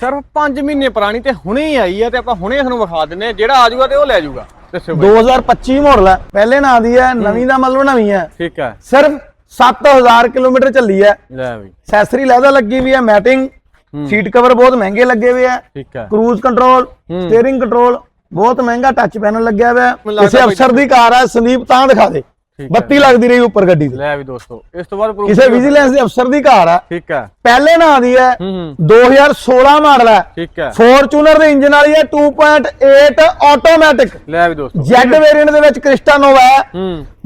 ਸਿਰਫ 5 ਮਹੀਨੇ ਪੁਰਾਣੀ ਤੇ ਹੁਣੇ ਹੀ ਆਈ ਆ ਤੇ ਆਪਾਂ ਹੁਣੇ ਤੁਹਾਨੂੰ ਵਿਖਾ ਦਿੰਨੇ ਆ ਜਿਹੜਾ ਆ ਜਾਊਗਾ ਤੇ ਉਹ ਲੈ ਜਾਊਗਾ। ਦੱਸਿਓ ਬਾਈ। 2025 ਮਾਡਲ ਹੈ। ਪਹਿਲੇ ਨਾਂ ਦੀ ਹੈ ਨਵੀਂ ਦਾ ਮਤਲਬ ਨਵੀਂ ਹੈ। ਠੀਕ ਹੈ। ਸਿਰਫ 7000 ਕਿਲੋਮੀਟਰ ਚੱਲੀ ਹੈ। ਲੈ ਬਈ ਐਕਸੈਸਰੀ ਲੈਦਾ ਲੱਗੀ ਵੀ ਹੈ ਮੈਟਿੰਗ ਸੀਟ ਕਵਰ ਬਹੁਤ ਮਹਿੰਗੇ ਲੱਗੇ ਹੋਏ ਠੀਕ ਹੈ। ਕਰੂਜ਼ ਕੰਟਰੋਲ ਸਟੀਅਰਿੰਗ ਕੰਟਰੋਲ ਬਹੁਤ ਮਹਿੰਗਾ ਟੱਚ ਪੈਨਲ ਲੱਗਿਆ ਹੋਇਆ ਕਿਸੇ ਅਫਸਰ ਦੀ ਕਾਰ ਹੈ ਸੰਦੀਪ ਤਾਂ ਦਿਖਾ ਦੇ। ਠੀਕ ਬੱਤੀ ਲੱਗਦੀ ਰਹੀ ਉੱਪਰ ਗੱਡੀ ਦੇ ਲੈ ਵੀ ਦੋਸਤੋ ਇਸ ਤੋਂ ਬਾਅਦ ਕਿਸੇ ਵਿਜੀਲੈਂਸ ਦੇ ਅਫਸਰ ਦੀ ਕਾਰ ਹੈ ਠੀਕ ਹੈ। ਪਹਿਲੇ ਨਾਂ ਦੀ ਹੈ ਹੂੰ ਹੂੰ। 2016 ਮਾਡਲ ਹੈ। ਠੀਕ ਹੈ। ਫੋਰਚੂਨਰ ਦੇ ਇੰਜਨ ਵਾਲੀ ਹੈ 2.8 ਆਟੋਮੈਟਿਕ ਲੈ ਵੀ ਦੋਸਤੋ। ਜੈਡ ਵੇਰੀਐਂਟ ਦੇ ਵਿੱਚ ਕ੍ਰਿਸਟਾ ਨੋਵਾ ਹੈ।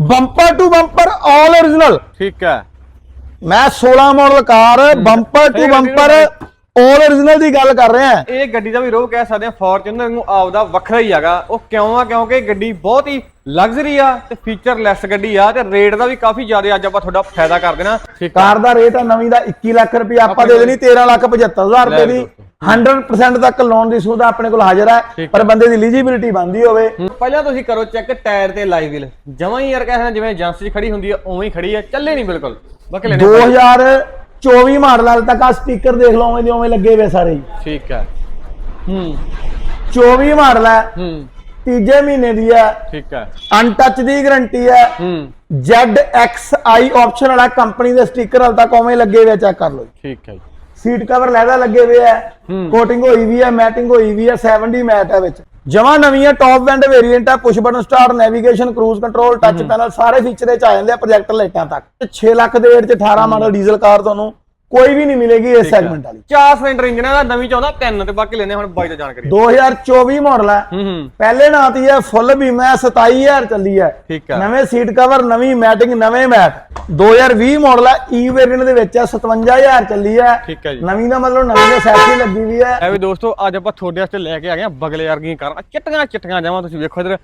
Bumper to bumper all origignal ਠੀਕ ਹੈ। ਮੈਂ 16 model car bumper to bumper all origignal ਦੀ ਗੱਲ ਕਰ ਰਿਹਾ ਇਹ ਗੱਡੀ ਦਾ ਵੀ ਰੋਹ ਕਹਿ ਸਕਦੇ ਆ ਫੋਰਚੂਨਰ ਨੂੰ ਆਪਦਾ ਵੱਖਰਾ ਹੀ ਹੈਗਾ। ਉਹ ਕਿਉਂ ਆ? ਕਿਉਂਕਿ ਗੱਡੀ ਬਹੁਤ ਹੀ ਲਗਜ਼ਰੀ ਆ ਤੇ ਫੀਚਰ ਲੈਸ ਗੱਡੀ ਆ ਤੇ ਰੇਟ ਦਾ ਵੀ ਕਾਫੀ ਜ਼ਿਆਦਾ ਅੱਜ ਆਪਾਂ ਤੁਹਾਡਾ ਫਾਇਦਾ ਕਰ ਦੇਣਾ। ਆ। ਕਾਰ ਦਾ ਰੇਟ ਹੈ ਨਵੀਂ ਦਾ 21 ਲੱਖ ਰੁਪਏ ਆਪਾਂ ਦੇ ਦੇਣੀ 13 ਲੱਖ 75000 ਰੁਪਏ ਦੀ। 100% ਤੱਕ ਲੋਨ ਦੀ ਸੁਵਿਧਾ ਆਪਣੇ ਕੋਲ ਹਾਜ਼ਰ ਹੈ ਪਰ ਬੰਦੇ ਦੀ ਐਲੀਜੀਬਿਲਿਟੀ ਬੰਦੀ ਹੋਵੇ। ਪਹਿਲਾਂ ਤੁਸੀਂ ਕਰੋ ਚੈੱਕ ਟਾਇਰ ਤੇ ਲਾਈਵ ਵੀਲ ਜਮਾਂ ਹੀ ਯਾਰ ਕਹਿੰਦੇ ਜਿਵੇਂ ਏਜੰਸੀ 'ਚ ਖੜੀ ਹੁੰਦੀ ਆ ਉਵੇਂ ਹੀ ਖੜੀ ਆ ਚੱਲੇ ਨਹੀਂ ਬਿਲਕੁਲ। ਲੈਣੇ 2024 ਮਾਡਲ ਵਾਲੇ ਤੱਕ ਆ ਸਪੀਕਰ ਦੇਖ ਲਓ ਉਵੇਂ ਦੇ ਉਵੇਂ ਲੱਗੇ ਹੋਏ ਸਾਰੇ। ਹੀ ਠੀਕ ਹੈ। ਹੂੰ। 24 ਮਾਡਲ ਹੈ। ਹੂੰ। ਤੀਜੇ ਮਹੀਨੇ ਦੀ ਹੈ। ਠੀਕ ਹੈ। ਅਨਟੱਚ ਦੀ ਗਾਰੰਟੀ ਹੈ। ਹੂੰ। ZXI ਆਪਸ਼ਨ ਵਾਲਾ ਕੰਪਨੀ ਦੇ ਸਟicker ਹਾਲ ਤੱਕ ਉਵੇਂ ਲੱਗੇ ਹੋਏ ਚੈੱਕ ਕਰ ਲਓ ਠੀਕ ਹੈ ਜੀ। ਸੀਟ ਕਵਰ ਲੈਦਾ ਲੱਗੇ ਹੋਏ ਹੈ। ਕੋਟਿੰਗ ਹੋਈ ਵੀ ਹੈ ਮੈਟਿੰਗ ਹੋਈ ਵੀ ਹੈ 70 ਮੈਟ ਹੈ ਵਿੱਚ। ਜਮਾ ਨਵੀਂ ਹੈ ਟੌਪ ਐਂਡ ਵੇਰੀਐਂਟ ਹੈ push button start navigation cruise control touch panel ਸਾਰੇ ਫੀਚਰ ਇਹ ਚ ਆ ਜਾਂਦੇ ਆ ਪ੍ਰੋਜੈਕਟਰ ਲਾਈਟਾਂ ਤੱਕ। 6 ਲੱਖ ਦੇ ਰੇਟ 'ਚ 18 ਮਾਡਲ ਡੀਜ਼ਲ ਕਾਰ ਤੁਹਾਨੂੰ ਕੋਈ ਵੀ ਨਹੀਂ ਮਿਲੇਗੀ ਇਸ ਸੈਗਮੈਂਟ ਵਾਲੀ। ਚਾਰ ਸਿਲੰਡਰ ਇੰਜਨ ਦਾ ਨਵੀਂ ਚਾਹੁੰਦਾ ਤਿੰਨ ਤੇ ਬਾਕੀ ਲੈਣੇ ਹੁਣ ਬਾਈ ਤੋਂ ਜਾਣਕਾਰੀ। 2024 ਮਾਡਲ ਹੈ ਪਹਿਲੇ ਨਾਂ ਦੀ ਹੈ ਫੁੱਲ ਬੀਮਾ ਹੈ 27000 ਚੱਲੀ ਹੈ। ਨਵੇਂ ਸੀਟ ਕਵਰ ਨਵੀਂ ਮੈਟਿੰਗ ਨਵੇਂ ਮੈਟ 2020 ਮਾਡਲ ਹੈ ਈ ਵੇਰੀਐਂਟ ਦੇ ਵਿੱਚ ਹੈ 57000 ਚੱਲੀ ਹੈ। ਠੀਕ ਹੈ ਜੀ। ਨਵੀਂ ਦਾ ਮਤਲਬ ਨਵੀਂ ਅਸੈਸਰੀ ਲੱਗੀ ਵੀ ਹੈ। ਐ ਵੀ ਦੋਸਤੋ ਅੱਜ ਆਪਾਂ ਤੁਹਾਡੇ ਵਾਸਤੇ ਲੈ ਕੇ ਆ ਗਏ ਆ ਬਗਲੇ ਵਰਗੀਆਂ ਕਾਰਾਂ। ਚਿੱਟੀਆਂ ਚਿੱਟੀਆਂ ਜਾਵਾਂ ਤੁਸੀਂ ਵੇਖੋ ਇਧਰ।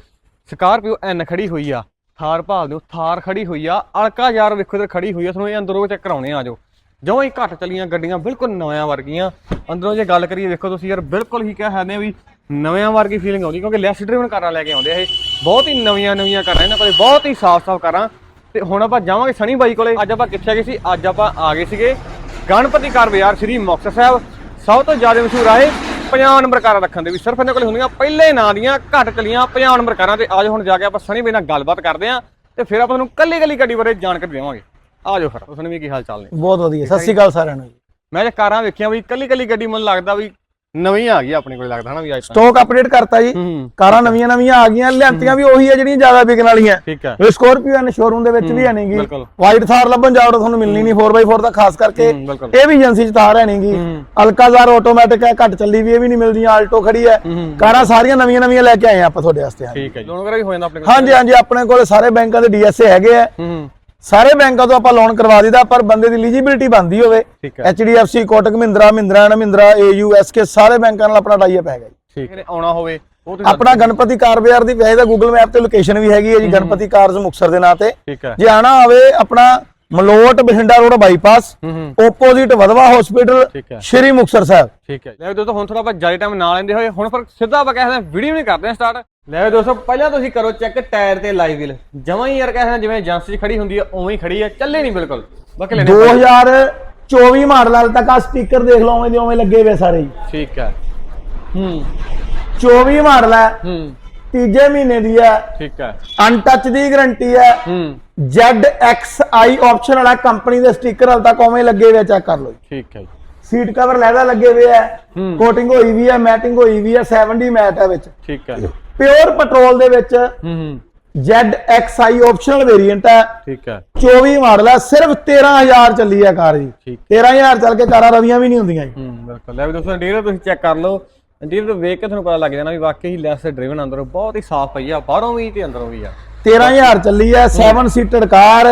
ਸਕਾਰਪੀਓ ਐਨ ਖੜੀ ਹੋਈ ਆ। ਥਾਰ ਭਾਲ ਦਿਓ ਥਾਰ ਖੜੀ ਹੋਈ ਆ। ਅਲਕਾ ਯਾਰ ਵੇਖੋ ਇਧਰ ਖੜੀ ਹੋਈ ਆ। ਤੁਹਾਨੂੰ ਇਹ ਅੰਦਰੋਂ ਚੈੱਕ ਕਰਾਉਣੇ ਆ ਜਾਓ। ਜਮਾਂ ਹੀ ਘੱਟ ਚਲੀਆਂ ਗੱਡੀਆਂ ਬਿਲਕੁਲ ਨਵਿਆਂ ਵਰਗੀਆਂ। ਅੰਦਰੋਂ ਜੇ ਗੱਲ ਕਰੀਏ ਵੇਖੋ ਤੁਸੀਂ ਯਾਰ, ਬਿਲਕੁਲ ਹੀ ਕਹਿ ਸਕਦੇ ਆ ਵੀ ਨਵਿਆਂ ਵਰਗੀ ਫੀਲਿੰਗ ਆਉਂਦੀ, ਕਿਉਂਕਿ ਲੈਸ ਡਰਾਈਵਨ ਕਾਰਾਂ ਲੈ ਕੇ ਆਉਂਦੇ ਆ ਇਹ। ਬਹੁਤ ਹੀ ਨਵੀਆਂ ਨਵੀਆਂ ਕਾਰਾਂ, ਇਹਨਾਂ ਕੋਲੇ ਬਹੁਤ ਹੀ ਸਾਫ਼-ਸਾਫ਼ ਕਾਰਾਂ। ਤੇ ਹੁਣ ਆਪਾਂ ਜਾਵਾਂਗੇ ਸਣੀ ਬਾਈ ਕੋਲੇ। ਅੱਜ ਆਪਾਂ ਕਿੱਥੇ ਗਏ ਸੀ? ਅੱਜ ਆਪਾਂ ਆ ਗਏ ਸੀਗੇ ਗਣਪਤੀ ਕਾਰ ਬਾਜ਼ਾਰ, ਸ੍ਰੀ ਮੁਕਤਸਰ ਸਾਹਿਬ। ਸਭ ਤੋਂ ਜ਼ਿਆਦਾ ਮਸ਼ਹੂਰ ਆ ਇਹ 50 ਨੰਬਰ ਕਾਰਾਂ ਰੱਖਣ ਦੇ ਵੀ। ਸਿਰਫ ਇਹਨਾਂ ਕੋਲੇ ਹੁੰਦੀਆਂ ਪਹਿਲੇ ਨਾਂ ਦੀਆਂ, ਘੱਟ ਚਲੀਆਂ 50 ਨੰਬਰ ਕਾਰਾਂ ਤੇ। ਅੱਜ ਹੁਣ ਜਾ ਕੇ ਆਪਾਂ ਸਣੀ ਬਾਈ ਨਾਲ ਗੱਲਬਾਤ ਕਰਦੇ ਆਂ ਤੇ ਫਿਰ ਆਪਾਂ ਤੁਹਾਨੂੰ ਕੱਲੀ ਕੱਲੀ ਗੱਡੀ ਬਾਰੇ ਜਾਣਕਾਰੀ ਦੇਵਾਂਗੇ। ਆ ਜਾਓ ਫਿਰ। ਸਣੀ ਵੀ ਕੀ ਹਾਲ ਚਾਲ ਨੇ? ਬਹੁਤ ਵਧੀਆ। ਸਤਿ ਸ਼੍ਰੀ ਅਕਾਲ ਸਾਰਿਆਂ ਨੂੰ ਮੈਂ ਜੇ ਕਾਰਾਂ ਵੇਖੀਆਂ ਵੀ ਕੱਲੀ ਕੱਲੀ ਗੱਡੀ ਮੈਨੂੰ ਲੱਗਦਾ ਵੀ ਨਵੀਂ ਆ ਗਈ ਆਪਣੇ ਕੋਲ ਲੱਗਦਾ ਹਨਾ ਵੀ ਅੱਜ ਸਟਾਕ ਅਪਡੇਟ ਕਰਤਾ ਜੀ। ਕਾਰਾਂ ਨਵੀਆਂ ਨਵੀਆਂ ਆ ਗਈਆਂ ਲਿਆਂਤੀਆਂ ਵੀ ਉਹੀ ਆ ਜਿਹੜੀਆਂ ਜ਼ਿਆਦਾ ਵਿਕਣ ਵਾਲੀਆਂ। ਠੀਕ ਹੈ। ਸਕੋਰਪੀਓ ਐਨ ਸ਼ੋਰੂਮ ਦੇ ਵਿੱਚ ਵੀ ਬਿਲਕੁਲ। ਵਾਈਟ ਥਾਰ ਲੱਭਣ ਜਾਓ ਤਾਂ ਤੁਹਾਨੂੰ ਮਿਲਣੀ ਨਹੀਂ 4x4 ਦਾ ਖਾਸ ਕਰਕੇ। ਇਹ ਵੀ ਏਜੰਸੀ 'ਚ ਥਾਰ ਹੈ ਨਹੀਂਗੀ ਅਲਕਾਜ਼ਾਰ ਆਟੋਮੈਟਿਕ ਹੈ ਘੱਟ ਚੱਲੀ ਵੀ ਇਹ ਵੀ ਨਹੀਂ ਮਿਲਦੀਆਂ ਆਲਟੋ ਖੜੀ ਹੈ। ਕਾਰਾਂ ਸਾਰੀਆਂ ਨਵੀਆਂ ਨਵੀਆਂ ਲੈ ਕੇ ਆਏ ਆ ਆਪਾਂ ਤੁਹਾਡੇ ਵਾਸਤੇ ਠੀਕ ਹੈ ਜੀ। ਲੋਨ ਵਗੈਰਾ ਵੀ ਹੋ ਜਾਂਦਾ ਆਪਣੇ ਕੋਲ। ਹਾਂਜੀ ਹਾਂਜੀ ਆਪਣੇ ਕੋਲ ਸਾਰੇ ਬੈਂਕਾਂ ਦੇ ਡੀਐਸਏ ਹੈਗੇ ਆ। ਸਾਰੇ ਬੈਂਕਾਂ ਤੋਂ ਆਪਾਂ ਲੋਨ ਕਰਵਾ ਦਿੱਤਾ ਪਰ ਬੰਦੇ ਦੀ ਐਲੀਜੀਬਿਲਟੀ ਬੰਦੀ ਹੋਵੇ। HDFC Kotak Mahindra Mahindra and Mahindra AU SK ਸਾਰੇ ਬੈਂਕਾਂ ਨਾਲ ਆਪਣਾ ਟਾਈਅਪ ਹੈਗਾ ਜੀ। ਠੀਕ ਹੈ। ਆਉਣਾ ਹੋਵੇ ਆਪਣਾ ਗਣਪਤੀ ਕਾਰ ਬਾਜ਼ਾਰ ਦੀ ਵੈਸੇ ਤਾਂ ਗੂਗਲ ਮੈਪ ਤੇ ਲੋਕੇਸ਼ਨ ਵੀ ਹੈਗੀ ਹੈ ਜੀ ਗਣਪਤੀ ਕਾਰਜ਼ ਮੁਕਸਰ ਦੇ ਨਾਂ ਤੇ। ਜੇ ਆਣਾ ਹੋਵੇ ਆਪਣਾ ਮਲੋਟ ਬਠਿੰਡਾ ਰੋਡ ਬਾਈਪਾਸ ਹੂੰ ਹੂੰ। ਓਪੋਜ਼ਿਟ ਵਦਵਾ ਹਸਪੀਟਲ ਹੈ। ਸ਼੍ਰੀ ਮੁਕਸਰ ਸਾਹਿਬ। ਠੀਕ ਹੈ। ਲੈ ਵੀ ਦੋਸਤੋ ਹੁਣ ਥੋੜਾ ਆਪਾਂ ਜਾਰੀ ਟਾਈਮ ਨਾਲ ਲੈਂਦੇ ਹੋਏ ਹੁਣ ਫਿਰ ਸਿੱਧਾ ਆਪਾਂ ਕਹਿੰਦੇ ਵੀਡੀਓ ਨਹੀਂ ਕਰਦੇ ਸਟਾਰਟ ਲੈ ਵੀ ਦੋਸਤੋ ਪਹਿਲਾਂ ਤੁਸੀਂ ਕਰੋ ਚੈੱਕ ਟਾਇਰ ਤੇ ਲਾਈਵ ਵੀਲ ਜਮਾਂ ਹੀ ਯਾਰ ਕਹਿੰਦੇ ਜਿਵੇਂ ਏਜੰਸੀ 'ਚ ਖੜੀ ਹੁੰਦੀ ਆ ਉਵੇਂ ਹੀ ਖੜੀ ਆ ਚੱਲੇ ਨਹੀਂ ਬਿਲਕੁਲ। ਬਾਕੀ ਲੈਣੇ 2024 ਮਾਡਲ ਵਾਲੇ ਤੱਕ ਆ ਸਪੀਕਰ ਦੇਖ ਲਓ ਉਵੇਂ ਦੇ ਉਵੇਂ ਲੱਗੇ ਹੋਏ ਸਾਰੇ। ਹੀ ਠੀਕ ਹੈ। ਹੂੰ। 24 ਮਾਡਲ ਹੈ। ਹੂੰ। ਤੀਜੇ ਮਹੀਨੇ ਦੀ ਹੈ। ਠੀਕ ਹੈ। ਅਨਟੱਚ ਦੀ ਗਾਰੰਟੀ ਹੈ। ਹੂੰ। ZXI ਆਪਸ਼ਨ ਵਾਲਾ ਕੰਪਨੀ ਦੇ ਸਟicker ਹਾਲ ਤੱਕ ਉਵੇਂ ਲੱਗੇ ਹੋਏ ਚੈੱਕ ਕਰ ਲਓ। ਠੀਕ ਹੈ ਸੀਟ ਕਵਰ ਲੈਦਾ ਲੱਗੇ ਹੋਏ ਹੈ। ਕੋਟਿੰਗ ਹੋਈ ਵੀ ਹੈ ਮੈਟਿੰਗ ਹੋਈ ਵੀ ਹੈ 70 ਮੈਟ ਹੈ ਵਿੱਚ। ਠੀਕ ਹੈ। ਪਿਓਰ ਪੈਟਰੋਲ ਦੇ ਵਿੱਚ ਹੂੰ ਹੂੰ। ZXI ਆਪਸ਼ਨਲ ਵੇਰੀਐਂਟ ਹੈ। ਠੀਕ ਹੈ। 24 ਮਾਡਲ ਹੈ ਸਿਰਫ 13000 ਚੱਲੀ ਹੈ ਕਾਰ ਜੀ। ਠੀਕ। 13000 ਚੱਲ ਕੇ ਕਾਰਾਂ ਰਵੀਆਂ ਵੀ ਨਹੀਂ ਹੁੰਦੀਆਂ ਜੀ। ਹੂੰ ਬਿਲਕੁਲ। ਲੈ ਵੀ ਦੋਸਤੋ ਇੰਟੀਰੀਅਰ ਤੁਸੀਂ ਚੈੱਕ ਕਰ ਲਓ। ਇੰਟੀਰੀਅਰ ਤੋਂ ਵੇਖ ਕੇ ਤੁਹਾਨੂੰ ਪਤਾ ਲੱਗ ਜਾਣਾ ਵੀ ਵਾਕਈ ਹੀ ਲੈਸ ਡਰਾਈਵਨ ਅੰਦਰੋਂ ਬਹੁਤ ਹੀ ਸਾਫ਼ ਪਈ ਆ ਬਾਹਰੋਂ ਵੀ ਤੇ ਅੰਦਰੋਂ ਵੀ ਆ। 13000 ਚੱਲੀ ਹੈ। 7 ਸੀਟਡ ਕਾਰ।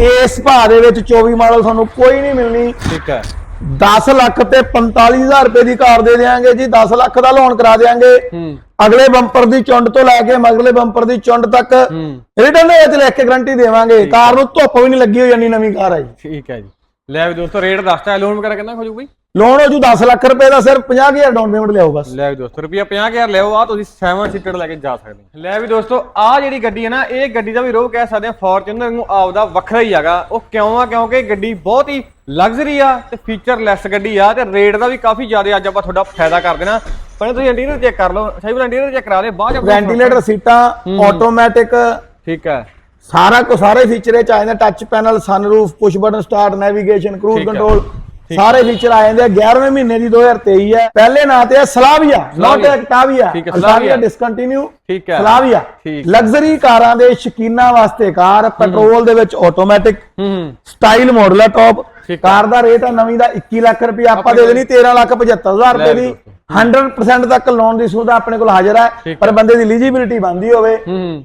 ਇਸ ਭਾਅ ਦੇ ਵਿੱਚ 24 ਮਾਡਲ ਤੁਹਾਨੂੰ ਕੋਈ ਨਹੀਂ ਮਿਲਣੀ। ਠੀਕ ਹੈ 10 ਲੱਖ ਤੇ 45000 ਰੁਪਏ ਦੀ ਕਾਰ ਦੇ ਦੇਾਂਗੇ ਜੀ 10 ਲੱਖ ਦਾ ਲੋਨ ਕਰਾ ਹੂੰ। ਅਗਲੇ ਬੰਪਰ ਦੀ ਚੁੰਡ ਤੋਂ ਲੈ ਕੇ ਮਗਲੇ ਬੰਪਰ ਦੀ ਚੁੰਡ ਤੱਕ ਰਿਟਰਨ ਦੇ ਵਿੱਚ ਲਿਖ ਕੇ ਗਾਰੰਟੀ ਦੇਵਾਂਗੇ। ਕਾਰ ਨੂੰ ਧੁੱਪ ਵੀ ਨਹੀਂ ਲੱਗੀ ਹੋਈ ਇੰਨੀ ਨਵੀਂ ਕਾਰ ਹੈ ਜੀ। ਠੀਕ ਹੈ ਜੀ। ਲੈ ਵੀ ਦੋਸਤੋ ਰੇਟ ਦੱਸਤਾ ਲੋਨ ਵਗੈਰਾ ਕਿੰਨਾ ਹੋ ਜੂ ਬਈ? ਲੋਨ ਹੋ ਜੂ 10 ਲੱਖ ਰੁਪਏ ਦਾ ਸਿਰਫ 50000 ਡਾਊਨ ਪੇਮੈਂਟ ਲਿਆਓ ਬਸ। ਲੈ ਵੀ ਦੋਸਤੋ ਰੁਪਿਆ 50000 ਲਿਓ ਆ ਤੁਸੀਂ 7 ਸੀਟਰ ਲੈ ਕੇ ਜਾ ਸਕਦੇ ਹੋ। ਲੈ ਵੀ ਦੋਸਤੋ ਆ ਜਿਹੜੀ ਗੱਡੀ ਹੈ ਨਾ ਇਹ ਗੱਡੀ ਦਾ ਵੀ ਰੋਹ ਕਹਿ ਸਕਦੇ ਆ ਫੋਰਚੂਨਰ ਨੂੰ ਆਪਦਾ ਵੱਖਰਾ ਹੀ ਹੈਗਾ। ਉਹ ਕਿਉਂ ਆ? ਕਿਉਂਕਿ ਇਹ ਗੱਡੀ ਬਹੁਤ ਹੀ ਲਗਜ਼ਰੀ ਆ ਤੇ ਫੀਚਰ ਲੈਸ ਗੱਡੀ ਆ ਤੇ ਰੇਟ ਦਾ ਵੀ ਕਾਫੀ ਜ਼ਿਆਦਾ ਅੱਜ ਆਪਾਂ ਤੁਹਾਡਾ ਫਾਇਦਾ ਕਰ ਦੇਣਾ। ਪਰ ਤੁਸੀਂ ਇੰਟੀਰੀਅਰ ਚੈੱਕ ਕਰ ਲਓ। ਸਹੀ ਬਲ ਇੰਟੀਰੀਅਰ ਚੈੱਕ ਕਰਾ ਦੇ ਬਾਅਦ ਚ ਵੈਂਟੀਲੇਟਰ ਸੀਟਾਂ ਆਟੋਮੈਟਿਕ ਠੀਕ ਹੈ। ਸਾਰਾ ਕੁ ਸਾਰੇ ਫੀਚਰ ਇਹ ਚ ਆ ਜਾਂਦੇ touch panel sunroof push button start navigation cruise. Control ਸਾਰੇ ਫੀਚਰ ਆ ਜਾਂਦੇ ਆ 11ਵੇਂ ਮਹੀਨੇ ਦੀ 2023 ਹੈ ਪਹਿਲੇ ਨਾਂ ਤੇ ਹੈ ਸਲਾਵੀਆ ਨਾਟ। ਐਕਟਾਵੀਆ ਸਲਾਵੀਆ। ਡਿਸਕੰਟੀਨਿਊ ਠੀਕ ਹੈ। ਸਲਾਵੀਆ। ਲਗਜ਼ਰੀ ਕਾਰਾਂ ਦੇ ਸ਼ਕੀਨਾਂ ਵਾਸਤੇ ਕਾਰ ਪੈਟਰੋਲ ਦੇ ਵਿੱਚ ਆਟੋਮੈਟਿਕ ਸਟਾਈਲ ਮਾਡਲ ਹੈ ਟੌਪ। ਕਾਰ ਦਾ ਰੇਟ ਹੈ ਨਵੀਂ ਦਾ 21 ਲੱਖ ਰੁਪਏ ਆਪਾਂ ਦੇ ਦੇਣੀ 13 ਲੱਖ 75000 ਰੁਪਏ ਦੀ। ਦੋਸਤੋ। 100% ਤੱਕ ਲੋਨ ਦੀ ਸੁਵਿਧਾ ਆਪਣੇ ਕੋਲ ਹਾਜ਼ਰ ਹੈ ਪਰ ਬੰਦੇ ਦੀ ਐਲੀਜੀਬਿਲਿਟੀ ਬੰਦੀ ਹੋਵੇ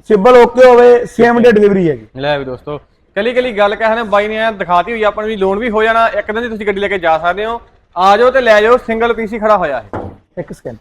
ਸਿਬਲ ਓਕੇ ਹੋਵੇ ਸੇਮ ਡੇ ਡਿਲੀਵਰੀ ਹੈਗੀ। ਲੈ ਵੀ ਦੋਸਤੋ ਕੱਲੀ ਕੱਲੀ ਗੱਲ ਕਹਿੰਦੇ ਬਾਈ ਨੇ ਦਿਖਾਤੀ ਹੋਈ ਆ, ਆਪਾਂ ਨੂੰ ਵੀ ਲੋਨ ਵੀ ਹੋ ਜਾਣਾ ਇੱਕ ਦਿਨ ਦੀ ਤੁਸੀਂ ਗੱਡੀ ਲੈ ਕੇ ਜਾ ਸਕਦੇ ਹੋ। ਆ ਜਾਓ ਤੇ ਲੈ ਜਾਓ ਸਿੰਗਲ ਪੀਸੀ ਖੜਾ ਹੋਇਆ ਹੈ ਇੱਕ ਸਕਿੰਟ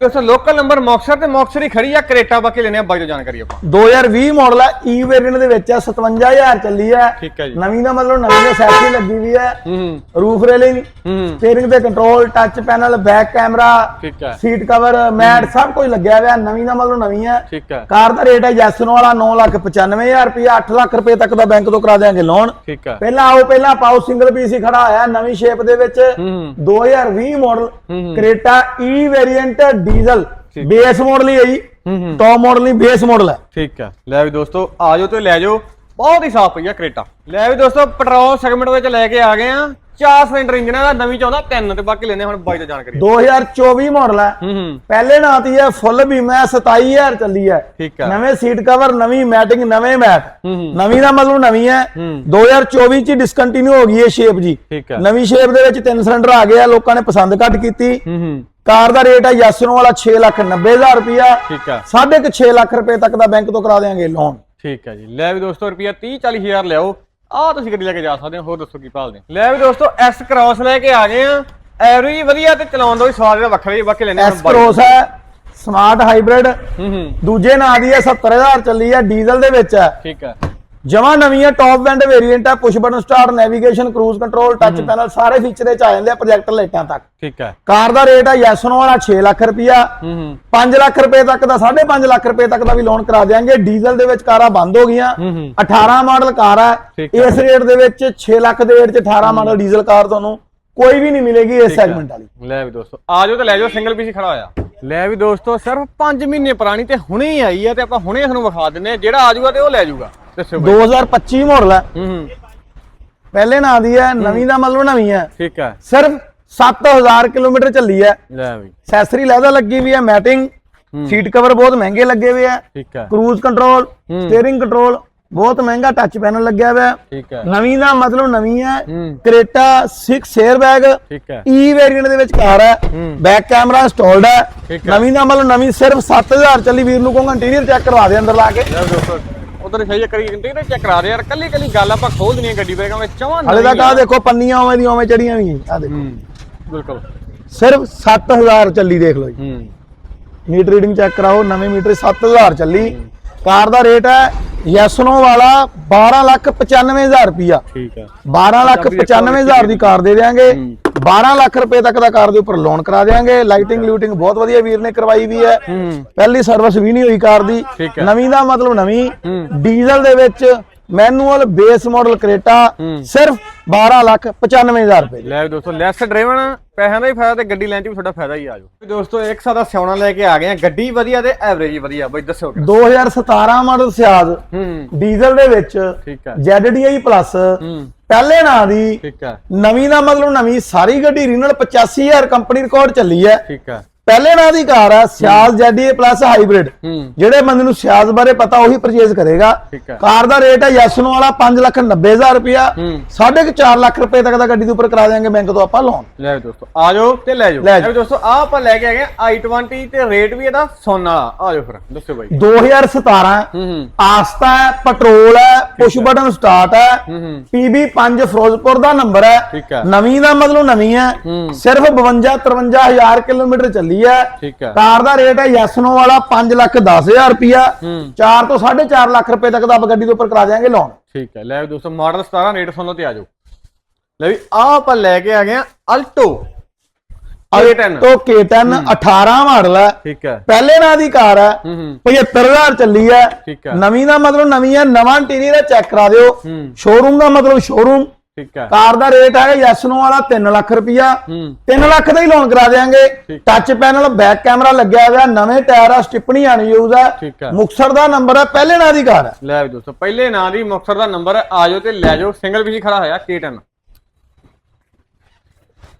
ਦੋਸਤੋ ਲੋਕਲ ਨੰਬਰ ਮੌਕਸਰ ਤੇ ਮੌਕਸਰ ਹੀ ਖੜੀ ਆ ਕਰੇਟਾ ਬਾਕੀ ਲੈਣੇ ਆ ਬਾਈ ਤੋਂ ਜਾਣਕਾਰੀ ਆਪਾਂ। 2020 ਮਾਡਲ ਹੈ ਈ ਵੇਰੀਐਂਟ ਦੇ ਵਿੱਚ ਹੈ 57000 ਚੱਲੀ ਹੈ ਠੀਕ ਹੈ ਜੀ। ਨਵੀਂ ਦਾ ਮਤਲਬ ਨਵੀਂ ਦਾ ਸੈਟਰੀ ਲੱਗੀ ਵੀ ਹੂੰ ਰੂਫ ਰੇਲਿੰਗ ਹੂੰ ਸਟੀਅਰਿੰਗ ਤੇ control touch panel back camera ਠੀਕ ਹੈ ਸੀਟ ਕਵਰ ਮੈਟ ਸਭ ਕੁਝ ਲੱਗਿਆ ਹੋਇਆ ਨਵੀਂ ਦਾ ਮਤਲਬ ਨਵੀਂ ਠੀਕ ਹੈ ਕਾਰ ਦਾ ਰੇਟ ਹੈ ਜੈਸਨੋ ਵਾਲਾ 995000 ਰੁਪਏ 8 ਲੱਖ ਰੁਪਏ ਤੱਕ ਦਾ ਬੈਂਕ ਤੋਂ ਕਰਾ ਦੇਾਂਗੇ ਲੋਨ ਠੀਕ ਹੈ ਪਹਿਲਾਂ ਆਓ ਪਹਿਲਾਂ ਪਾਓ ਸਿੰਗਲ ਪੀਸ ਹੀ ਖੜਾ ਹੋਇਆ ਨਵੀਂ ਸ਼ੇਪ ਦੇ ਵਿੱਚ। ਹੂੰ ਹੂੰ। 2020 model. Creta E variant diesel. Base model ਹੀ ਹੈ ਜੀ। ਹੂੰ ਹੂੰ। ਟੌਪ ਮਾਡਲ ਨਹੀਂ ਬੇਸ ਮਾਡਲ ਹੈ। ਠੀਕ ਹੈ। ਲੈ ਵੀ ਦੋਸਤੋ ਆ ਜਾਓ ਤੇ ਲੈ ਜਾਓ। ਬਹੁਤ ਹੀ ਸਾਫ਼ ਪਈ ਆ ਕਰੇਟਾ। ਲੈ ਵੀ ਦੋਸਤੋ ਪੈਟਰੋਲ ਸੈਗਮੈਂਟ ਵਿੱਚ ਲੈ ਕੇ ਆ ਗਏ ਆ ਚਾਰ ਸਿਲੰਡਰ ਇੰਜਨ ਦਾ ਨਵੀਂ ਚਾਹੁੰਦਾ ਤਿੰਨ ਤੇ ਬਾਕੀ ਲੈਣੇ ਹੁਣ ਬਾਈ ਤੋਂ ਜਾਣਕਾਰੀ 2024 ਮਾਡਲ ਹੈ। ਹੂੰ ਹੂੰ। ਪਹਿਲੇ ਨਾਂ ਤੇ ਹੈ ਫੁੱਲ ਬੀਮਾ ਹੈ, 27000 ਚੱਲੀ ਹੈ। ਹੈ। ਨਵੇਂ ਸੀਟ ਕਵਰ ਨਵੀਂ ਮੈਟਿੰਗ ਨਵੇਂ ਮੈਟ ਹੂੰ ਹੂੰ। ਨਵੀਂ ਦਾ ਮਤਲਬ ਨਵੀਂ ਹੈ। ਹੂੰ। 2024 ਚ ਡਿਸਕੰਟੀਨਿਊ ਹੋ ਗਈ ਇਹ ਸ਼ੇਪ ਜੀ। ਹੈ। ਨਵੀਂ ਸ਼ੇਪ ਦੇ ਵਿੱਚ ਤਿੰਨ ਸਿਲੰਡਰ ਆ ਗਏ ਆ ਲੋਕਾਂ ਨੇ ਪਸੰਦ ਘੱਟ ਕੀਤੀ। ਹੂੰ ਹੂੰ। ਕਾਰ ਦਾ ਰੇਟ ਹੈ ਯਾਸਨੋ ਵਾਲਾ 6 ਲੱਖ 90000 ਰੁਪਿਆ ਠੀਕ ਹੈ ਸਾਢੇ ਕੁ 6 ਲੱਖ ਰੁਪਏ ਤੱਕ ਦਾ ਬੈਂਕ ਤੋਂ ਕਰਾ ਦੇਾਂਗੇ ਲੋਨ ਠੀਕ ਹੈ ਜੀ। ਲੈ ਵੀ ਦੋਸਤੋ ਰੁਪਿਆ 30 40 ਹਜ਼ਾਰ ਲਿਆਓ। ਆਹ ਤੁਸੀਂ ਗੱਡੀ ਲੈ ਕੇ ਜਾ ਸਕਦੇ ਹੋ ਹੋਰ ਦੱਸੋ ਕੀ ਭਾਲਦੇ ਲੈ ਵੀ ਦੋਸਤੋ ਐਸ ਕ੍ਰਾਸ ਲੈ ਕੇ ਆ ਗਏ ਆ। ਐਵਰੇਜ ਵਧੀਆ ਤੇ ਚਲਾਉਣ ਦਾ ਵੀ ਸਵਾਦ ਜਿਹੜਾ ਵੱਖਰਾ ਹੀ ਆ, ਬਾਕੀ ਲੈਣੇ ਐਸ ਕ੍ਰੋਸ ਹੈ ਸਮਾਰਟ ਹਾਈਬ੍ਰਿਡ ਹੂੰ ਹੂੰ। ਦੂਜੇ ਨਾਂ ਦੀ ਹੈ 70000 ਚੱਲੀ ਹੈ ਡੀਜ਼ਲ ਦੇ ਵਿੱਚ ਹੈ। ਠੀਕ ਹੈ ਜਮਾ ਨਵੀਂ ਹੈ ਟੌਪ ਐਂਡ ਵੇਰੀਐਂਟ ਹੈ push button start navigation cruise control touch panel ਸਾਰੇ ਫੀਚਰ ਇਹ ਚ ਆ ਜਾਂਦੇ ਆ ਪ੍ਰੋਜੈਕਟਰ ਲਾਈਟਾਂ ਤੱਕ। ਠੀਕ ਹੈ। ਕਾਰ ਦਾ ਰੇਟ ਹੈ ਯੈਸਨੋ ਵਾਲਾ 6 ਲੱਖ ਰੁਪਿਆ ਹੂੰ ਹੂੰ। 5 ਲੱਖ ਰੁਪਏ ਤੱਕ ਦਾ 5.5 ਲੱਖ ਰੁਪਏ ਤੱਕ ਦਾ ਵੀ ਲੋਨ ਕਰਾ ਦੇਾਂਗੇ ਡੀਜ਼ਲ ਦੇ ਵਿੱਚ ਕਾਰਾਂ ਬੰਦ ਹੋ ਗਈਆਂ। ਹੂੰ ਹੂੰ। 18 ਮਾਡਲ ਕਾਰ ਹੈ ਹੈ। ਇਸ ਰੇਟ ਦੇ ਵਿੱਚ 6 ਲੱਖ ਦੇ ਰੇਟ 'ਚ 18 ਮਾਡਲ ਡੀਜ਼ਲ ਕਾਰ ਤੁਹਾਨੂੰ ਕੋਈ ਵੀ ਨਹੀਂ ਮਿਲੇਗੀ ਇਸ ਸੈਗਮੈਂਟ ਵਾਲੀ। ਲੈ ਵੀ ਦੋਸਤੋ ਆ ਜਾਓ ਤੇ ਲੈ ਜਾਓ ਸਿੰਗਲ ਪੀਸ ਖੜਾ ਹੋਇਆ। ਲੈ ਵੀ ਦੋਸਤੋ ਸਿਰਫ 5 ਮਹੀਨੇ ਪੁਰਾਣੀ ਤੇ ਹੁਣੇ ਹੀ ਆਈ ਆ ਤੇ ਆਪਾਂ ਹੁਣੇ ਤੁਹਾਨੂੰ ਵਿਖਾ ਦਿੰਨੇ ਆ ਜਿਹੜਾ ਆ ਜਾਊਗਾ ਤੇ ਉਹ ਲੈ ਜਾਊਗਾ। ਦੱਸੋ ਬਾਈ। 2025 ਮਾਡਲ ਹੈ। ਹੂੰ ਹੂੰ। ਪਹਿਲੇ ਨਾਂ ਦੀ ਹੈ ਨਵੀਂ ਦਾ ਮਤਲਬ ਨਵੀਂ ਹੈ। ਠੀਕ ਹੈ। ਸਿਰਫ 7000 ਕਿਲੋਮੀਟਰ ਚੱਲੀ ਹੈ। ਲੈ ਵੀ। ਐਕਸੈਸਰੀ ਲੈਦਾ ਲੱਗੀ ਵੀ ਹੈ ਮੈਟਿੰਗ। ਸੀਟ ਕਵਰ ਬਹੁਤ ਮਹਿੰਗੇ ਲੱਗੇ ਹੋਏ ਆ ਠੀਕ ਹੈ। Cruise control. ਸਟੀਅਰਿੰਗ ਕੰਟਰੋਲ ਬਹੁਤ ਮਹਿੰਗਾ ਟੱਚ ਪੈਨਲ ਲੱਗਿਆ ਹੋਇਆ ਠੀਕ ਹੈ। ਨਵੀਂ ਦਾ ਮਤਲਬ ਨਵੀਂ ਹੈ। ਕਰੇਟਾ 6 에ਅਰ ਬੈਗ ਠੀਕ ਹੈ। ਈ ਵੇਰੀਐਂਟ ਦੇ ਵਿੱਚ ਕਾਰ ਹੈ। ਬੈਕ ਕੈਮਰਾ ਇੰਸਟਾਲਡ ਹੈ। ਨਵੀਂ ਦਾ ਮਤਲਬ ਨਵੀਂ ਸਿਰਫ 7000 ਚੱਲੀ। ਵੀਰ ਨੂੰ ਕਹੂੰਗਾ ਇੰਟੀਰੀਅਰ ਚੈੱਕ ਕਰਵਾ ਦੇ ਅੰਦਰ ਲਾ ਕੇ। ਉਧਰ ਸਹੀ ਕਰੀ ਇੰਟੀਰੀਅਰ ਚੈੱਕ ਕਰਾ ਦੇ ਯਾਰ ਕੱਲੀ ਕੱਲੀ ਗੱਲ ਆਪਾਂ ਖੋਲ ਦਨੀ ਗੱਡੀ ਬਰੇਕਾਂ ਵਿੱਚ ਚਵਾਂ ਹਲੇ ਤੱਕ ਆ। ਦੇਖੋ ਪੰਨੀਆਂ ਉਵੇਂ ਦੀ ਉਵੇਂ ਚੜੀਆਂ ਵੀ ਆ ਦੇਖੋ। ਬਿਲਕੁਲ। ਸਿਰਫ 7000 ਚੱਲੀ ਦੇਖ ਲਓ ਜੀ। ਹੂੰ। ਮੀਟਰ ਰੀਡਿੰਗ ਚੈੱਕ ਕਰਾਓ ਨਵੇਂ ਮੀਟਰ 7000 ਚੱਲੀ। ਕਾਰ ਦਾ ਰੇਟ ਹੈ ਯੈਸਨੋ ਵਾਲਾ 12 ਲੱਖ 95000 ਰੁਪਿਆ ਠੀਕ ਹੈ 12 ਲੱਖ 95000 ਦੀ ਕਾਰ ਦੇ ਦੇਾਂਗੇ 12 ਲੱਖ ਰੁਪਏ ਤੱਕ ਦਾ ਕਾਰ ਦੇ ਉੱਪਰ ਲੋਨ ਕਰਾ ਦੇਾਂਗੇ ਲਾਈਟਿੰਗ ਲੂਟਿੰਗ ਬਹੁਤ ਵਧੀਆ ਵੀਰ ਨੇ ਕਰਵਾਈ ਵੀ ਹੈ। ਪਹਿਲੀ ਸਰਵਿਸ ਵੀ ਨਹੀਂ ਹੋਈ ਕਾਰ ਦੀ। ਨਵੀਂ ਦਾ ਮਤਲਬ ਨਵੀਂ। ਡੀਜ਼ਲ ਦੇ ਵਿੱਚ ਮੈਨੂਅਲ ਬੇਸ ਮਾਡਲ ਕਰੇਟਾ। ਸਿਰਫ 12 ਲੱਖ 95000 ਰੁਪਏ ਦੀ। ਲੈ ਦੋਸਤੋ ਲੈਸ ਡਰਾਈਵਨ ਪੈਸਿਆਂ ਦਾ ਹੀ ਫਾਇਦਾ ਤੇ ਗੱਡੀ ਲੈਣ ਚ ਵੀ ਤੁਹਾਡਾ ਫਾਇਦਾ ਹੀ ਆ ਜਾਓ ਦੋਸਤੋ ਇੱਕ ਸਾਦਾ ਸਿਆਉਣਾ ਲੈ ਕੇ ਆ ਗਏ ਆ। ਗੱਡੀ ਵਧੀਆ ਤੇ ਐਵਰੇਜ ਵਧੀਆ ਬਈ ਦੱਸੋ ਕਿਹੜਾ? 2017 ਮਾਡਲ ਸਿਆਜ਼ ਹੂੰ। ਡੀਜ਼ਲ ਦੇ ਵਿੱਚ ਠੀਕ ਹੈ ZDI ਪਲੱਸ ਹੂੰ। ਪਹਿਲੇ ਨਾਂ ਦੀ ਠੀਕ ਹੈ ਨਵੀਂ ਦਾ ਮਤਲਬ ਨਵੀਂ ਸਾਰੀ ਗੱਡੀ ਰੀਨਲ 85000 ਕੰਪਨੀ ਰਿਕਾਰਡ ਚੱਲੀ ਹੈ। ਠੀਕ ਹੈ ਪਹਿਲੇ ਨਾਂ ਦੀ ਕਾਰ ਹੈ। ਸਿਆਜ਼ ZDI ਪਲੱਸ ਹਾਈਬ੍ਰਿਡ ਜਿਹੜੇ ਬੰਦੇ ਨੂੰ ਸਿਆਜ਼ ਬਾਰੇ ਪਤਾ ਉਹੀ ਪਰਚੇਜ਼ ਕਰੇਗਾ। ਕਾਰ ਦਾ ਰੇਟ ਹੈ ਯੈਸਨੋ ਵਾਲਾ 5 ਲੱਖ 90000 ਰੁਪਿਆ ਹੂੰ। ਸਾਢੇ ਕੁ 4 ਲੱਖ ਰੁਪਏ ਤੱਕ ਦਾ ਗੱਡੀ ਦੇ ਉੱਪਰ ਕਰਾ ਦੇਾਂਗੇ ਬੈਂਕ ਤੋਂ ਆਪਾਂ ਲੋਨ ਲੈ ਦੋਸਤੋ ਆ ਜਾਓ ਤੇ ਲੈ ਜਾਓ। ਲੈ ਲੈ ਵੀ ਦੋਸਤੋ ਆ ਆਪਾਂ ਲੈ ਕੇ ਆ ਗਏ i20 ਤੇ ਰੇਟ ਵੀ ਇਹਦਾ ਸੋਨ ਵਾਲਾ। ਆ ਜਾਓ ਫਿਰ ਦੱਸੋ ਬਾਈ। 2017 ਹੂੰ। ਹੂੰ ਆਸਤਾ ਹੈ ਪੈਟਰੋਲ ਹੈ ਪੁਸ਼ ਬਟਨ ਸਟਾਰਟ ਹੈ। ਹੂੰ ਹੂੰ। PB5 ਫਿਰੋਜ਼ਪੁਰ ਦਾ ਨੰਬਰ ਹੈ। ਨਵੀਂ ਦਾ ਮਤਲਬ ਨਵੀਂ ਹੂੰ। ਸਿਰਫ 52 53000 ਕਿਲੋਮੀਟਰ ਚੱਲੀ ਹੈ। ਠੀਕ ਹੈ। ਕਾਰ ਦਾ ਰੇਟ ਹੈ ਯੈਸਨੋ ਵਾਲਾ 5 ਲੱਖ 10000 ਰੁਪਿਆ ਹੂੰ। 4 ਤੋਂ 4.5 ਲੱਖ ਰੁਪਏ ਤੱਕ ਦਾ ਆਪਾਂ ਗੱਡੀ ਦੇ ਉੱਪਰ ਕਰਾ ਦੇਾਂਗੇ ਲੋਨ ਠੀਕ ਹੈ। ਲੈ ਦੋਸਤੋ ਮਾਡਲ 17 ਰੇਟ ਸੁਣ ਲਓ ਤੇ ਆ ਜਾਓ। ਲੈ ਵੀ ਆ ਆਪਾਂ ਲੈ ਕੇ ਆ ਗਏ ਆ ਅਲਟੋ A10 ਤੋਂ K10 18 ਮਾਡਲ ਹੈ। ਠੀਕ ਹੈ। ਪਹਿਲੇ ਨਾਂ ਦੀ ਕਾਰ ਹੈ। ਹੂੰ ਹੂੰ। 75000 ਚੱਲੀ ਹੈ। ਨਵੀਂ ਦਾ ਮਤਲਬ ਨਵੀਂ ਹੈ ਨਵਾਂ ਇੰਟੀਰੀਅਰ ਚੈੱਕ ਕਰਾ ਦਿਓ। ਸ਼ੋਰੂਮ ਦਾ ਮਤਲਬ ਸ਼ੋਰੂਮ ਠੀਕ ਹੈ। ਕਾਰ ਦਾ ਰੇਟ ਹੈ ਯੈਸ ਨੋ ਵਾਲਾ 3 ਲੱਖ ਰੁਪਿਆ ਹੂੰ। 3 ਲੱਖ ਦਾ ਹੀ ਲੋਨ ਕਰਾ ਦੇਾਂਗੇ। ਟੱਚ ਪੈਨਲ ਬੈਕ ਕੈਮਰਾ ਲੱਗਿਆ ਹੋਇਆ ਨਵੇਂ ਟਾਇਰ ਆ ਸਟਿਪਣੀ ਆਣੀ ਯੂਜ਼ ਹੈ। ਮੁਕਸਰ ਦਾ ਨੰਬਰ ਹੈ ਪਹਿਲੇ ਨਾਂ ਦੀ ਕਾਰ ਹੈ ਲੈ ਵੀ ਦੋਸਤੋ ਪਹਿਲੇ ਨਾਂ ਦੀ ਮੁਕਤਸਰ ਦਾ ਨੰਬਰ ਹੈ ਆ ਜਾਓ ਤੇ ਲੈ ਜਾਓ। ਸਿੰਗਲ ਵੀ ਖੜਾ ਹੋਇਆ K10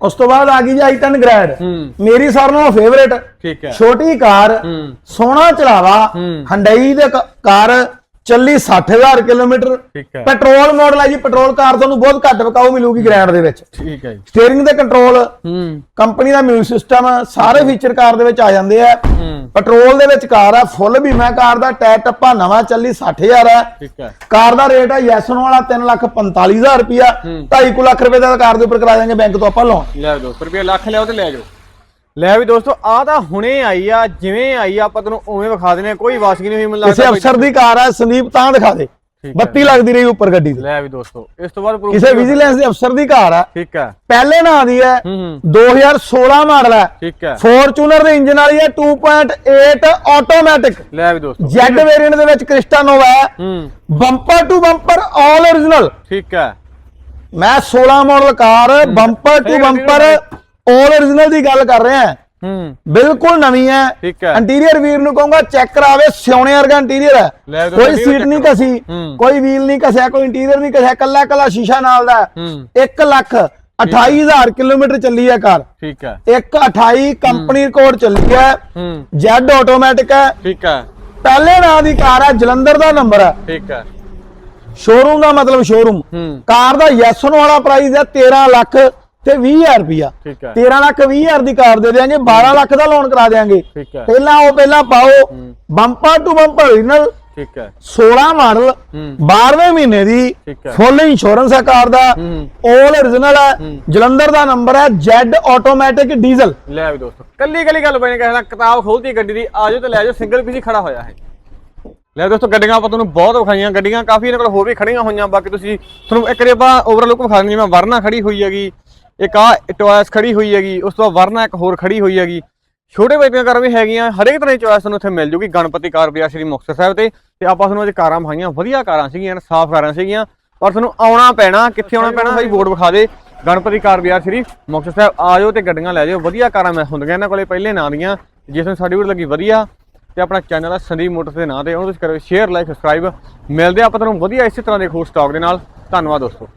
ਉਸ ਤੋਂ ਬਾਅਦ ਆ ਗਈ ਜੀ i10 ਗ੍ਰੈਡ ਮੇਰੀ ਸਾਰਿਆਂ ਨਾਲੋਂ ਫੇਵਰੇਟ ਠੀਕ ਹੈ। ਛੋਟੀ ਕਾਰ ਸੋਹਣਾ ਚਲਾਵਾ। ਹੰਡਈ ਦੇ ਕਾਰ ਚੱਲੀ 60000 ਕਿਲੋਮੀਟਰ। ਠੀਕ ਹੈ। ਪੈਟਰੋਲ ਮਾਡਲ ਹੈ ਜੀ ਪੈਟਰੋਲ ਕਾਰ ਤੁਹਾਨੂੰ ਬਹੁਤ ਘੱਟ ਵਿਕਾਊ ਮਿਲੂਗੀ ਗ੍ਰੈਂਡ ਦੇ ਵਿੱਚ। ਠੀਕ ਹੈ ਜੀ। ਸਟੀਅਰਿੰਗ ਦੇ ਕੰਟਰੋਲ ਹੂੰ। ਕੰਪਨੀ ਦਾ ਮਿਊਜ਼ਿਕ ਸਿਸਟਮ ਸਾਰੇ ਫੀਚਰ ਕਾਰ ਦੇ ਵਿੱਚ ਆ ਜਾਂਦੇ ਆ। ਪੈਟਰੋਲ ਦੇ ਵਿੱਚ ਕਾਰ ਆ ਫੁੱਲ ਬੀਮਾ ਕਾਰ ਦਾ ਟਾਇਰ ਟੱਪਾ ਨਵਾਂ ਚੱਲੀ 60000 ਹੈ ਠੀਕ ਹੈ। ਕਾਰ ਦਾ ਰੇਟ ਹੈ ਯੈਸਨ ਵਾਲਾ 345000 ਰੁਪਿਆ ਹੂੰ। 2.5 ਲੱਖ ਰੁਪਏ ਦਾ ਕਾਰ ਦੇ ਉੱਪਰ ਕਰਾ ਦਾਂਗੇ ਬੈਂਕ ਤੋਂ ਆਪਾਂ ਲੋਨ ਲੈ ਦੋਸਤੋ ਰੁਪਏ ਲੱਖ ਲਿਆਓ ਤੇ ਲੈ ਜਾਓ। ਲੈ ਵੀ ਦੋਸਤੋ ਆ ਤਾਂ ਹੁਣੇ ਆਈ ਆ ਜਿਵੇਂ ਆਈ ਆ ਆਪਾਂ ਤੈਨੂੰ ਉਵੇਂ ਵਿਖਾ ਦਿੰਦੇ ਆ ਕੋਈ ਵਾਸ਼ਗੀ ਨਹੀਂ ਹੋਈ ਮੈਨੂੰ ਕਿਸੇ ਲੱਗਦਾ ਅਫਸਰ ਦੀ ਕਾਰ ਆ ਸੰਦੀਪ ਤਾਂ ਦਿਖਾ ਦੇ। ਠੀਕ ਹੈ। 32 ਲੱਖ ਦੀ ਰਹੀ ਉੱਪਰ ਗੱਡੀ ਤੇ। ਲੈ ਵੀ ਦੋਸਤੋ ਇਸ ਤੋਂ ਬਾਅਦ ਕਿਸੇ ਵਿਜੀਲੈਂਸ ਦੇ ਅਫਸਰ ਦੀ ਕਾਰ ਆ। ਠੀਕ ਹੈ। ਪਹਿਲੇ ਨਾਂ ਦੀ ਹੈ ਹੂੰ ਹੂੰ। 2016 ਮਾਡਲ ਹੈ। ਠੀਕ ਹੈ। ਫੋਰਚੂਨਰ ਦੇ ਇੰਜਨ ਵਾਲੀ ਹੈ 2.8 ਆਟੋਮੈਟਿਕ ਲੈ ਵੀ ਦੋਸਤੋ। ਜੈਡ ਵੇਰੀਐਂਟ ਦੇ ਵਿੱਚ ਕ੍ਰਿਸਟਾ ਨੋਵਾ ਹੈ। Bumper to bumper all origignal ਠੀਕ ਹੈ। ਮੈਂ 16 model car bumper to bumper all origignal ਦੀ ਗੱਲ ਕਰ ਰਿਹਾ ਹਾਂ। ਬਿਲਕੁਲ ਨਵੀਂ ਹੈ। ਠੀਕ ਹੈ। ਇੰਟੀਰੀਅਰ ਵੀਰ ਨੂੰ ਕਹੂੰਗਾ ਚੈੱਕ ਕਰਾਵੇ ਸਿਉਣੇ ਵਰਗਾ ਇੰਟੀਰੀਅਰ ਹੈ। ਕੋਈ ਸੀਟ ਨਹੀਂ ਕਸੀ। ਕੋਈ ਵੀਲ ਨਹੀਂ ਕਸਿਆ ਕੋਈ ਇੰਟੀਰੀਅਰ ਨਹੀਂ ਕਸਿਆ ਕੱਲਾ ਕੱਲਾ ਸ਼ੀਸ਼ਾ ਨਾਲ ਦਾ ਹੂੰ। 1 ਲੱਖ 28000 ਕਿਲੋਮੀਟਰ ਚੱਲੀ ਹੈ ਕਾਰ। ਠੀਕ ਹੈ। 128 ਕੰਪਨੀ ਕੋਡ ਚੱਲੀ ਹੈ। ਜੈਡ ਆਟੋਮੈਟਿਕ ਹੈ। ਠੀਕ ਹੈ। ਪਹਿਲੇ ਨਾਂ ਦੀ ਕਾਰ ਹੈ ਜਲੰਧਰ ਦਾ ਨੰਬਰ ਹੈ। ਠੀਕ ਹੈ। ਸ਼ੋਰੂਮ ਦਾ ਮਤਲਬ ਸ਼ੋਰੂਮ ਕਾਰ ਦਾ ਯੈਸਨ ਵਾਲਾ ਪ੍ਰਾਈਸ ਹੈ 13 ਲੱਖ ਤੇ 20000 ਰੁਪਿਆ ਠੀਕ ਹੈ। 13 ਲੱਖ 20000 ਦੀ ਕਾਰ ਦੇ ਦੇਾਂਗੇ 12 ਲੱਖ ਦਾ ਲੋਨ ਕਰਾ ਦੇਾਂਗੇ ਠੀਕ ਹੈ। ਪਹਿਲਾਂ ਉਹ ਪਹਿਲਾਂ ਪਾਓ ਬੰਪਰ ਟੂ ਬੰਪਰ original ਠੀਕ ਹੈ। 16 ਮਾਡਲ ਹੂੰ। 12ਵੇਂ ਮਹੀਨੇ ਦੀ। ਫੁੱਲ ਇੰਸ਼ੋਰੈਂਸ ਹੈ ਕਾਰ ਦਾ। 올 origignal ਹੈ। ਜਲੰਧਰ ਦਾ ਨੰਬਰ ਹੈ ਜੈਡ ਆਟੋਮੈਟਿਕ ਡੀਜ਼ਲ ਲੈ ਵੀ ਦੋਸਤੋ ਕੱਲੀ ਕੱਲੀ ਗੱਲ ਬਣੇ ਕਹਿੰਦਾ ਕਿਤਾਬ ਖੋਲਤੀ ਗੱਡੀ ਦੀ ਆਜੋ ਤੇ ਲੈ ਜਾਓ ਸਿੰਗਲ ਪੀਸ ਹੀ ਖੜਾ ਹੋਇਆ ਹੈ ਲੈ ਦੋਸਤੋ ਗੱਡੀਆਂ ਆਪਾਂ ਤੁਹਾਨੂੰ ਬਹੁਤ ਵਿਖਾਈਆਂ ਗੱਡੀਆਂ ਕਾਫੀ ਇਹਨਾਂ ਕੋਲ ਹੋਰ ਵੀ ਖੜੀਆਂ ਹੋਈਆਂ ਬਾਕੀ ਤੁਸੀਂ ਤੁਹਾਨੂੰ ਇੱਕ ਵਾਰੀ ਆਪਾਂ ਓਵਰਆਲ ਲੁੱਕ ਵਿਖਾ ਦਿੰਦੇ ਜਿਵੇਂ ਵਰਨਾ ਖੜੀ ਹੋਈ ਹੈਗੀ ਇੱਕ ਆ ਚੋਇਸ ਖੜੀ ਹੋਈ ਹੈਗੀ, ਉਸ ਤੋਂ ਬਾਅਦ ਵਰਨਾ ਇੱਕ ਹੋਰ ਖੜੀ ਹੋਈ ਹੈਗੀ। ਛੋਟੇ ਬੱਚਿਆਂ ਕਾਰ ਵੀ ਹੈਗੀਆਂ, ਹਰੇਕ ਤਰ੍ਹਾਂ ਦੀ ਚੋਇਸ ਤੁਹਾਨੂੰ ਇੱਥੇ ਮਿਲ ਜੂਗੀ। ਗਣਪਤੀ ਕਾਰ ਬਾਜ਼ਾਰ ਸ਼੍ਰੀ ਮੁਕਤਸਰ ਸਾਹਿਬ ਤੇ ਤੇ ਆਪਾਂ ਤੁਹਾਨੂੰ ਅੱਜ ਕਾਰਾਂ ਵਿਖਾਈਆਂ, ਵਧੀਆ ਕਾਰਾਂ ਸੀਗੀਆਂ ਸਾਫ਼ ਕਾਰਾਂ ਸੀਗੀਆਂ। ਪਰ ਤੁਹਾਨੂੰ ਆਉਣਾ ਪੈਣਾ, ਕਿੱਥੇ ਆਉਣਾ ਪੈਣਾ ਸਾਡੀ ਬੋਰਡ ਵਿਖਾ ਦੇ। ਗਣਪਤੀ ਕਾਰ ਬਾਜ਼ਾਰ ਸ਼੍ਰੀ ਮੁਕਤਸਰ ਸਾਹਿਬ, ਆ ਜਾਓ ਤੇ ਗੱਡੀਆਂ ਲੈ ਜਾਓ। ਵਧੀਆ ਕਾਰਾਂ ਮੈਂ ਹੁੰਦੀਆਂ, ਇਹਨਾਂ ਕੋਲੇ ਪਹਿਲੇ ਨਾਂ ਦੀਆਂ। ਜਿਸ ਨੂੰ ਸਾਡੀ ਵੀਡੀਓ ਲੱਗੀ ਵਧੀਆ, ਤੇ ਆਪਣਾ ਚੈਨਲ ਆ ਸੰਦੀਪ ਮੋਟਰਸ ਦੇ ਨਾਂ ਤੇ, ਉਹਨੂੰ ਤੁਸੀਂ ਕਰੋ ਸ਼ੇਅਰ, ਲਾਈਕ, ਸਬਸਕ੍ਰਾਈਬ। ਮਿਲਦੇ ਆਪਾਂ ਤੁਹਾਨੂੰ ਵਧੀਆ ਇਸੇ ਤਰ੍ਹਾਂ ਦੇ ਹੋਰ ਸਟਾਕ ਦੇ ਨਾਲ। ਧੰਨਵਾਦ ਦੋਸਤੋ।